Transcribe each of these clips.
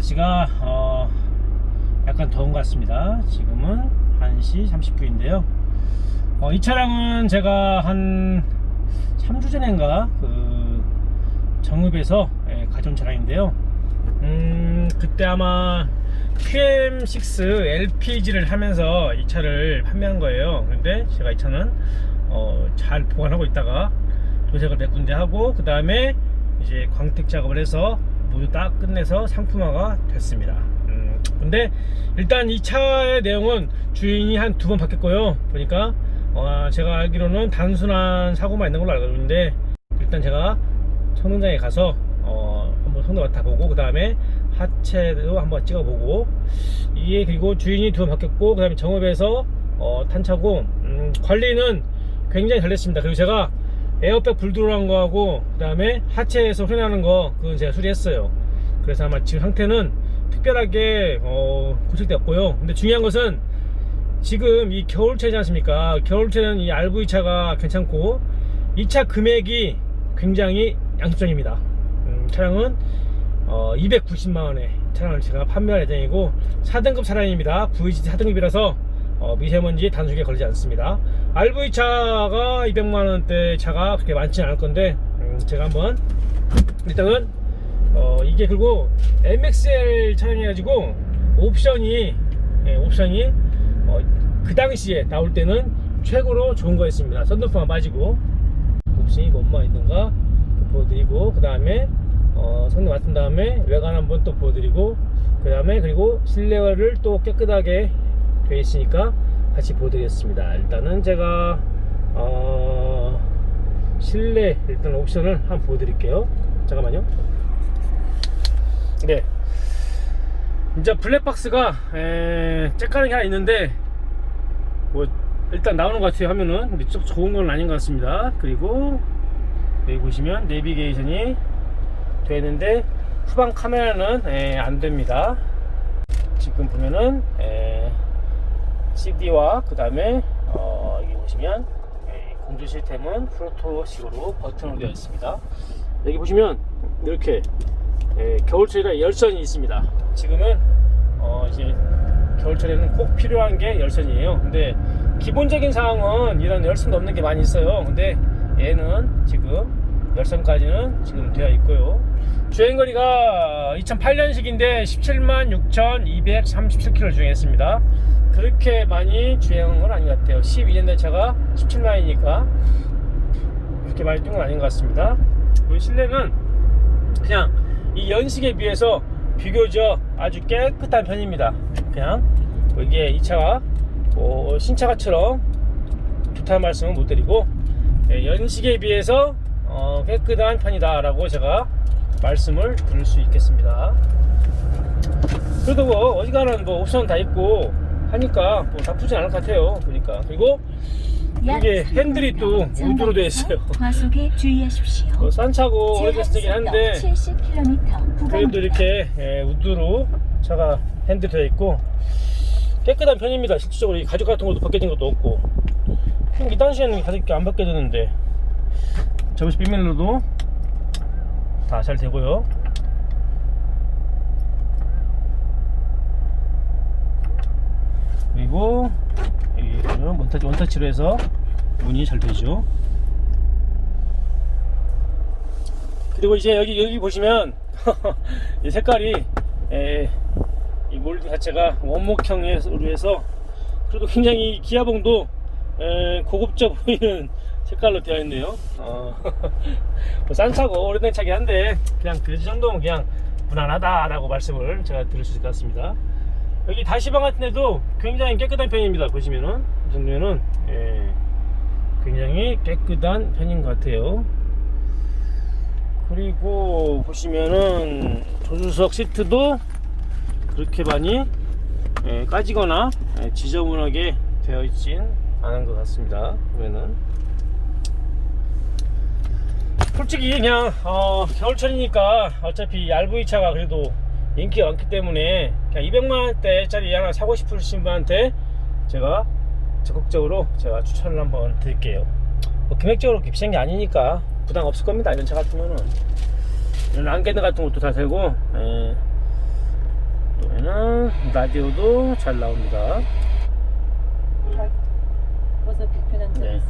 날씨가 어, 약간 더운 것 같습니다. 지금은 1시 30분인데요. 어, 이 차량은 제가 한 3주 전인가 그 정읍에서 예, 가져온 차량인데요. 음, 그때 아마 QM6 LPG를 하면서 이 차를 판매한 거예요. 근데 제가 이 차는 어, 잘 보관하고 있다가 도색을 몇 군데 하고 그 다음에 이제 광택 작업을 해서 모두 다 끝내서 상품화가 됐습니다. 음, 근데 일단 이 차의 내용은 주인이 한 두 번 바뀌었고요. 보니까 어, 제가 알기로는 단순한 사고만 있는 걸로 알고 있는데 일단 제가 성능장에 가서 어, 한번 성능 맡아보고 그 다음에 하체도 한번 찍어보고 이게 그리고 주인이 두 번 바뀌었고 그 다음에 정읍에서 어, 탄차고 음, 관리는 굉장히 잘 됐습니다. 그리고 제가 에어백 불 들어간 거하고 그 다음에 하체에서 나는 거 그건 제가 수리했어요. 그래서 아마 지금 상태는 특별하게 어, 고칠되었고요. 근데 중요한 것은 지금 이 겨울차지 않습니까? 겨울차는 이 RV 차가 괜찮고 이 차 금액이 굉장히 양수적입니다. 음, 차량은 어, 290만 원에 차량을 제가 판매할 예정이고 4등급 차량입니다. VGT 4등급이라서 어, 미세먼지 단속에 걸리지 않습니다. RV 차가 200만 원대 차가 그렇게 많지는 않을 건데 음, 제가 한번 일단은 어, 이게 그리고 MXL 차량이가지고 옵션이 예, 옵션이 어, 그 당시에 나올 때는 최고로 좋은 거였습니다. 선루프만 빠지고 옵션이 뭐만 있는가 보여드리고 그 다음에 어, 성능 맡은 다음에 외관 한번 또 보여드리고 그 다음에 그리고 실내화를 또 깨끗하게 돼 있으니까 같이 보여드리겠습니다. 일단은 제가 어, 실내 일단 옵션을 한번 보여드릴게요. 잠깐만요. 네. 이제 블랙박스가 에, 째까는 게 하나 있는데 뭐 일단 나오는 것 같아요 하면은 근데 좀 좋은 건 아닌 것 같습니다. 그리고 여기 보시면 내비게이션이 되는데 후방 카메라는 에, 안 됩니다. 지금 보면은 에, CD와 그 다음에 어, 여기 보시면 에, 공조 시스템은 프로토식으로 버튼으로 되어 있습니다. 여기 보시면 이렇게 에, 겨울철이라 열선이 있습니다. 지금은 어, 이제 겨울철에는 꼭 필요한 게 열선이에요. 근데 기본적인 사항은 이런 열선도 없는 게 많이 있어요. 근데 얘는 지금 열선까지는 지금 되어 있고요. 주행거리가 2008년식인데 17만 6,237km 주행했습니다. 그렇게 많이 주행한 건 아닌 것 같아요. 12년 된 차가 17만이니까 그렇게 많이 뛴 건 아닌 것 같습니다. 그리고 실내는 그냥 이 연식에 비해서 비교적 아주 깨끗한 편입니다. 그냥 이게 이 차가 뭐 신차가처럼 좋다는 말씀은 못 드리고 예, 연식에 비해서 어, 깨끗한 편이다라고 제가 말씀을 드릴 수 있겠습니다. 그래도 뭐 어지간한 뭐 옵션 다 있고 하니까 뭐 나쁘진 않을 것 같아요. 그러니까 그리고 이게 핸들이 또 우드로 되어 있어요. 과속에 주의하십시오. 뭐 싼 차고 오래됐긴 한데 70km 그래도 이렇게 예, 우드로 차가 핸들 되어 있고 깨끗한 편입니다. 실질적으로 이 가죽 같은 것도 벗겨진 것도 없고 그럼 이 당시에는 가죽이 안 벗겨지는데 접이식 비밀로도 다 잘 되고요. 그리고 여기 보면 원터치, 원터치로 해서 문이 잘 되죠. 그리고 이제 여기 여기 보시면 이 색깔이 에, 이 몰드 자체가 원목형으로 해서 그래도 굉장히 기아봉도 에, 고급져 보이는 색깔로 되어 있네요. 어, 뭐싼 차고 오래된 차긴 한데 그냥 그 정도면 그냥 무난하다라고 말씀을 제가 드릴 수 있을 것 같습니다. 여기 다시방 같은 데도 굉장히 깨끗한 편입니다. 보시면은 이 정도면은 예, 굉장히 깨끗한 편인 것 같아요. 그리고 보시면은 조수석 시트도 그렇게 많이 예, 까지거나 예, 지저분하게 되어 있진 않은 것 같습니다. 보면은 솔직히 그냥 어, 겨울철이니까 어차피 RV 차가 그래도 인기가 많기 때문에 그냥 200만 원대짜리 하나 사고 싶으신 분한테 제가 적극적으로 제가 추천을 한번 드릴게요. 뭐 금액적으로 비싼 게 아니니까 부담 없을 겁니다. 이런 차 같으면은 이런 안개등 같은 것도 다 되고 예. 또 얘는 라디오도 잘 나옵니다. 네.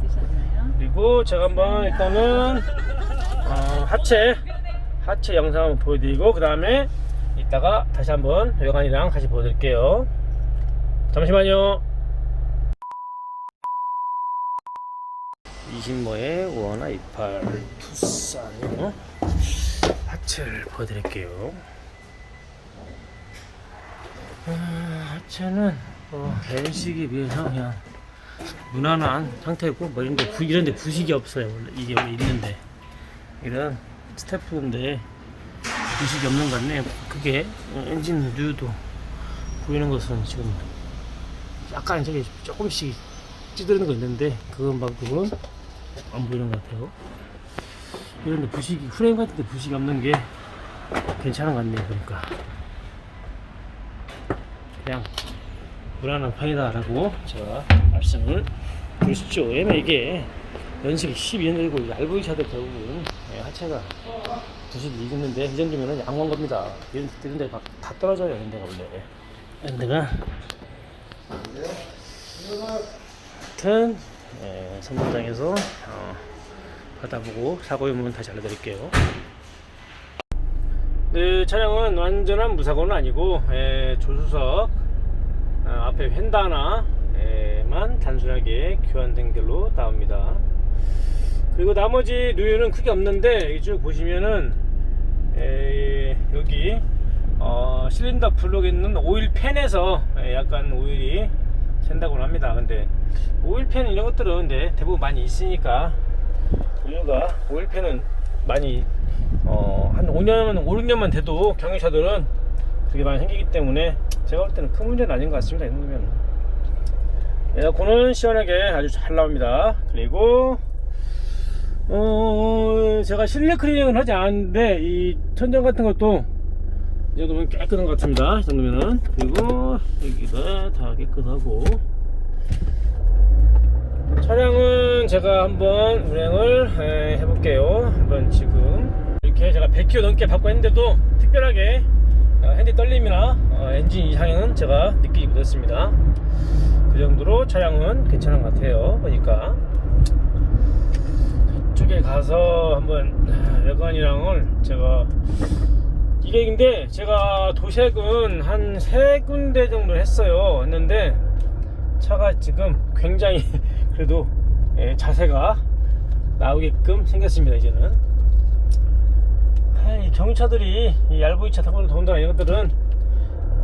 그리고 제가 한번 일단은 어, 하체 하체 영상 한번 보여드리고 그 다음에 이따가 다시 한번 외관이랑 같이 보여드릴게요. 잠시만요. 20모의 원화 28 투싼요 하체를 보여드릴게요. 아, 하체는 어, L식에 비해서 그냥 무난한 상태고 뭐 이런데 부, 이런데 부식이 없어요 원래 이게 있는데 이런 스태프인데 부식이 없는 것 같네 그게 어, 엔진 류도 보이는 것은 지금 약간 저기 조금씩 찌드는 거 있는데 그건 말고는 안 보이는 것 같아요. 이런데 부식이 프레임 같은 데 부식이 없는 게 괜찮은 것 같네요 그러니까. 그냥 무난한 편이다라고 제가 말씀을 있죠. 왜냐면 이게 연식이 12년 되고 얇은 차들 결국은 예, 하체가 부식이 익었는데 이 정도면은 양호한 겁니다. 이런, 이런 데가 막다 떨어져요. 이런 데가 원래. 이런 데가 하여튼 예, 선반장에서 어, 받아보고 사고 유무는 다시 알려드릴게요. 네, 차량은 완전한 무사고는 아니고 예, 조수석 어, 앞에 휀다나만 단순하게 교환된 결로 나옵니다. 그리고 나머지 누유는 크게 없는데 이쪽 보시면은 에, 여기 어, 실린더 블록에 있는 오일 팬에서 에, 약간 오일이 샌다고 합니다. 근데 오일 팬 이런 것들은 근데 대부분 많이 있으니까 우유가 오일 팬은 많이 어, 한 5년, 5, 6년만 돼도 경유차들은 그게 많이 생기기 때문에 제가 볼 때는 큰 문제는 아닌 것 같습니다. 이 정도면 에어컨은 시원하게 아주 잘 나옵니다. 그리고 어, 제가 실내 클리닝은 하지 않았는데 이 천장 같은 것도 이 정도면 깨끗한 것 같습니다. 이 정도면은 그리고 여기가 다 깨끗하고 차량은 제가 한번 운행을 에, 해볼게요. 한번 지금 이렇게 제가 100km 넘게 받고 했는데도 특별하게 어, 핸디 떨림이나 어, 엔진 이상은 제가 느끼지 못했습니다. 그 정도로 차량은 괜찮은 것 같아요. 보니까 저 쪽에 가서 한번 아, 외관이랑을 제가 이게 근데 제가 도색은 한 세 군데 정도 했어요. 했는데 차가 지금 굉장히 그래도 예, 자세가 나오게끔 생겼습니다. 이제는 경유차들이 이 RV 차 타고 더군다나 이런 것들은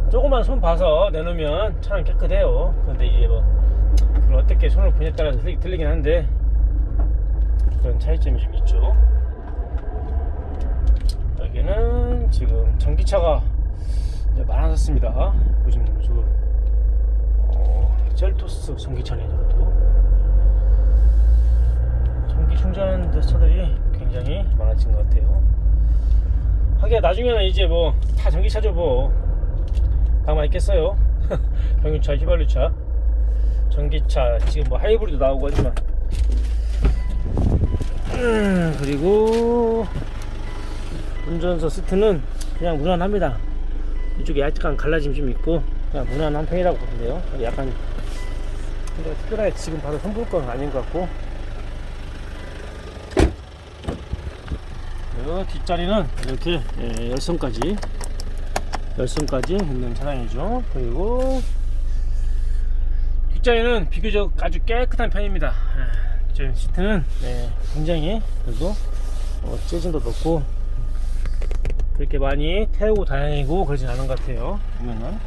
조금만 손 봐서 내놓으면 차는 깨끗해요. 근데 이게 뭐 그걸 어떻게 손을 보냐에 따라서 틀리긴 한데 그런 차이점이 좀 있죠. 여기는 지금 전기차가 많아졌습니다. 보시면 저 어, 젤토스 전기차네요. 저것도 전기 충전 차들이 굉장히 많아진 것 같아요. 하기야 나중에는 이제 뭐 다 전기차죠 뭐 가만 있겠어요 경유차 휘발유차 전기차 지금 뭐 하이브리드 나오고 하지만 음, 그리고 운전석 시트는 그냥 무난합니다. 이쪽에 약간 갈라짐이 좀 있고 그냥 무난한 편이라고 보는데요. 약간 근데 특별하게 지금 바로 손볼 건 아닌 것 같고. 뒷자리는 이렇게 예, 열선까지 열선까지 있는 차량이죠. 그리고 뒷자리는 비교적 아주 깨끗한 편입니다 예, 저 시트는 예, 굉장히 그래도 어, 재진도 높고 그렇게 많이 태우고 다니고 그러진 않은 것 같아요 보면은.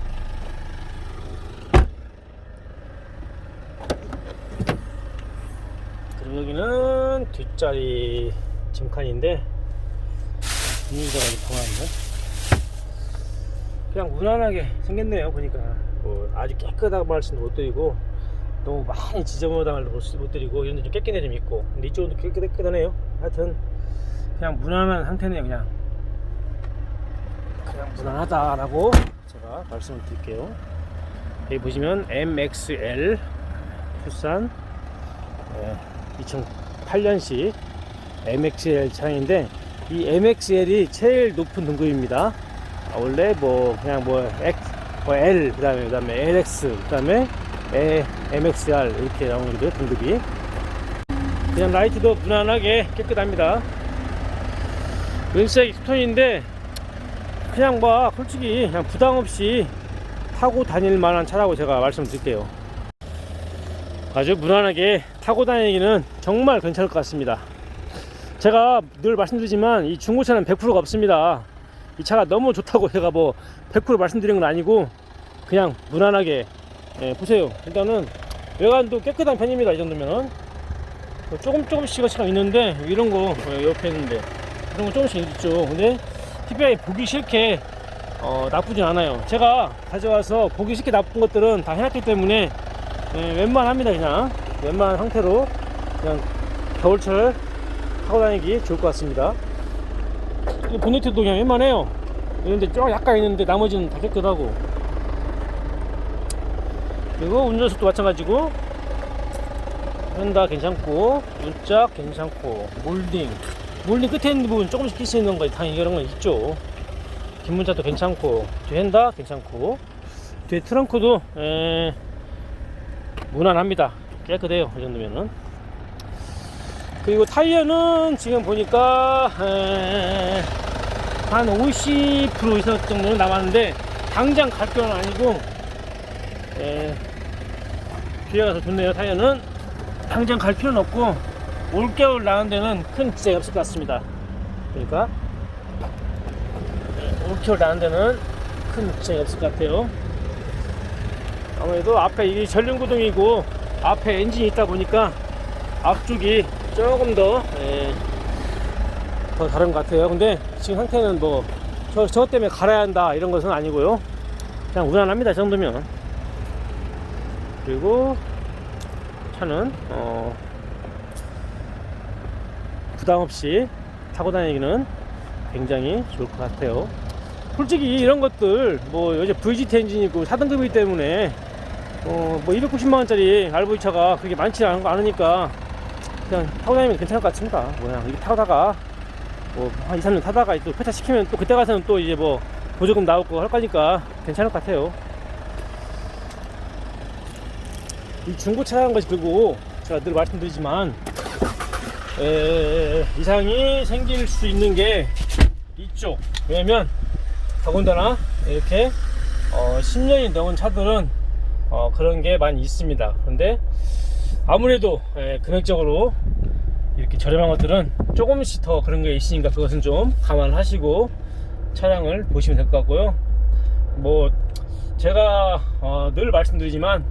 그리고 여기는 뒷자리 짐칸인데 분위기가 아주 강한데. 그냥 무난하게 생겼네요 보니까. 뭐 아주 깨끗하고 말씀도 못 드리고 너무 많이 지저분하다 말도 못, 못 드리고 이런 데 좀 깨끗해 좀 있고. 근데 깨끗, 깨끗하네요. 하여튼 그냥 무난한 상태네요 그냥. 그냥 무난하다라고 제가 말씀을 드릴게요. 여기 보시면 MXL 투싼 2008년식 MXL 차량인데 이 MXL이 제일 높은 등급입니다. 아, 원래 뭐 그냥 뭐 X, 뭐 L 그 다음에 그 다음에 LX 그 다음에 에, MXR 이렇게 나오는 거죠 등급이. 그냥 라이트도 무난하게 깨끗합니다. 은색 스톤인데 그냥 뭐 솔직히 그냥 부담 없이 타고 다닐 만한 차라고 제가 말씀드릴게요. 아주 무난하게 타고 다니기는 정말 괜찮을 것 같습니다. 제가 늘 말씀드리지만 이 중고차는 100%가 없습니다. 이 차가 너무 좋다고 제가 뭐 100% 말씀드리는 건 아니고 그냥 무난하게 예, 보세요. 일단은 외관도 깨끗한 편입니다. 이 정도면은 뭐 조금 조금씩 시가 있는데 이런 거 어, 옆에 있는데 이런 거 조금씩 있죠. 근데 특별히 보기 싫게 어, 나쁘진 않아요. 제가 가져와서 보기 싫게 나쁜 것들은 다 해놨기 때문에 예, 웬만합니다 그냥 웬만한 상태로 그냥 겨울철 타고 다니기 좋을 것 같습니다. 이 보네트도 그냥 웬만해요. 이런데 좀 약간 있는데 나머지는 다 깨끗하고 그리고 운전석도 마찬가지고. 현다 괜찮고 문짝 괜찮고 몰딩. 몰딩 끝에 있는 부분 조금씩 끼수 있는 거 당연히 이런 건 있죠. 뒷문짝도 괜찮고 뒤 핸다 괜찮고. 뒤에 트렁크도 에, 무난합니다. 깨끗해요 이 정도면은. 그리고 타이어는 지금 보니까 에, 한 50% 이상 정도는 남았는데 당장 갈 건 아니고 에, 뒤에 가서 좋네요 타이어는 당장 갈 필요는 없고 올겨울 나는 데는 큰 지장이 없을 것 같습니다 그러니까 네, 올겨울 나는 데는 큰 지장이 없을 것 같아요 아무래도 앞에 이게 전륜구동이고 앞에 엔진이 있다 보니까 앞쪽이 조금 더, 예, 더 다른 것 같아요. 근데 지금 상태는 뭐, 저, 저 때문에 갈아야 한다 이런 것은 아니고요. 그냥 무난합니다. 이 정도면. 그리고 차는, 어, 부담 없이 타고 다니기는 굉장히 좋을 것 같아요. 솔직히 이런 것들, 뭐, 요새 VGT 엔진이고 4등급이기 때문에 어, 뭐 290만 원짜리 RV 차가 그렇게 많지 않, 않으니까 그냥 타고 다니면 괜찮을 것 같습니다. 뭐야, 이게 타다가 뭐한 2, 3년 타다가 또 폐차 시키면 또 그때 가서는 또 이제 뭐 보조금 나오고 할 거니까 괜찮을 것 같아요. 이 중고차라는 것이 그리고 제가 늘 말씀드리지만 에, 이상이 생길 수 있는 게 있죠. 왜냐면 더군다나 이렇게 어, 10년이 넘은 차들은 어, 그런 게 많이 있습니다. 근데 아무래도 예, 금액적으로 이렇게 저렴한 것들은 조금씩 더 그런 게 있으니까 그것은 좀 감안하시고 차량을 보시면 될 것 같고요. 뭐 제가 어, 늘 말씀드리지만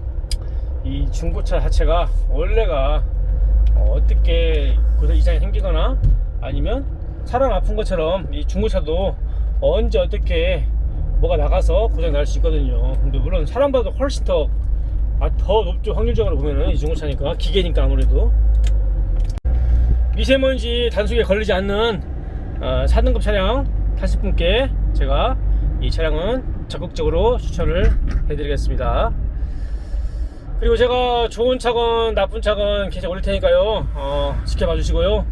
이 중고차 자체가 원래가 어, 떻게 고장 이상이 생기거나 아니면 사람 아픈 것처럼 이 중고차도 언제 어떻게 뭐가 나가서 고장 날 수 있거든요. 근데 물론 사람보다 훨씬 더, 아, 더 높죠. 확률적으로 보면은 이 중고차니까 기계니까 아무래도 미세먼지 단속에 걸리지 않는 어, 4등급 차량 타실 분께 제가 이 차량은 적극적으로 추천을 해드리겠습니다. 그리고 제가 좋은 차건 나쁜 차건 계속 올릴 테니까요. 어, 지켜봐 주시고요.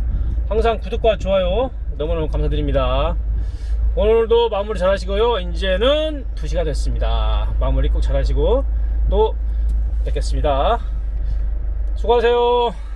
항상 구독과 좋아요 너무너무 감사드립니다. 오늘도 마무리 잘 하시고요. 이제는 2시가 됐습니다. 마무리 꼭 잘 하시고 또 뵙겠습니다. 수고하세요.